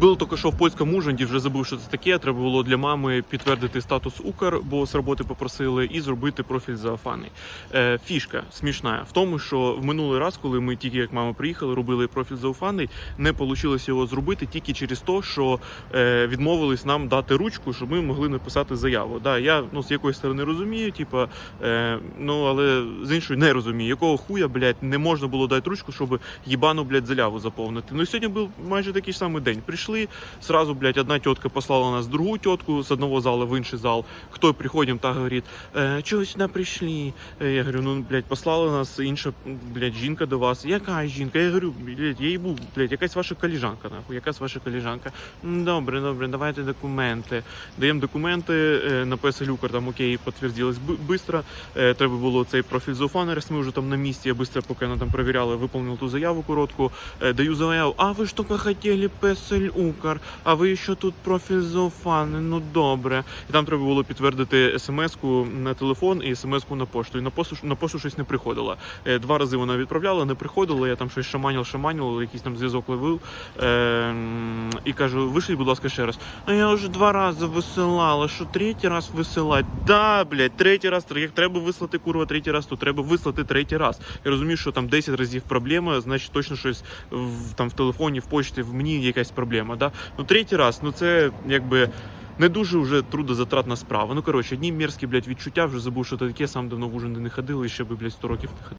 Було тільки що в польському Ужгороді, вже забув, що це таке. Треба було для мами підтвердити статус Укр, бо з роботи попросили, і зробити профіль за Афани. Е, фішка смішна в тому, що в минулий раз, коли ми тільки як мама приїхали, робили профіль за не вийшло його зробити тільки через те, що е, відмовились нам дати ручку, щоб ми могли написати заяву. Да, я ну з якої сторони розумію, типа, е, ну але з іншої не розумію, якого хуя, блядь, не можна було дати ручку, щоб їбану, блядь, заяву заповнити. Ну сьогодні був майже такий самий день. Прийшли, сразу, блядь, одна тітка послала нас в другу тітку з одного залу в інший зал. Хто приходимо, та говорить, е, чого сюди прийшли? Е, Я говорю, ну, блядь, послала нас інша, блядь, жінка до вас. Яка жінка? Я говорю, блядь, я був, блядь, якась ваша коліжанка, нахуй, якась ваша коліжанка. Добре, добре, давайте документи. Даємо документи, е, на Люкер, там окей, підтвердилось швидко. Треба було цей профіль зауфанерс, ми вже там на місці, я швидко, поки вона там перевіряла, виповнив ту заяву коротку. Даю заяву, а ви ж тільки хотіли Укр, а ви що тут профіль зауфани, ну добре. І там треба було підтвердити смс-ку на телефон і смс-ку на пошту. І на пошту, на пошту щось не приходило. Е, Два рази вона відправляла, не приходило, я там щось шаманів, шаманів, якийсь там зв'язок ловив. Е, і кажу, вишліть, будь ласка, ще раз. А я вже два рази висилала, що третій раз висилати? Да, блядь, третій раз, як треба вислати курва третій раз, то треба вислати третій раз. Я розумію, що там 10 разів проблема, значить точно щось в, там в телефоні, в почті, в мені якась проблема. Да? Ну третій раз, ну це якби. Не дуже вже трудозатратна справа. Ну коротше, одні мерзкі, блядь, відчуття вже забув, що таке, сам давно в Ужгороді не ходив і ще би, блядь, 100 років не ходив.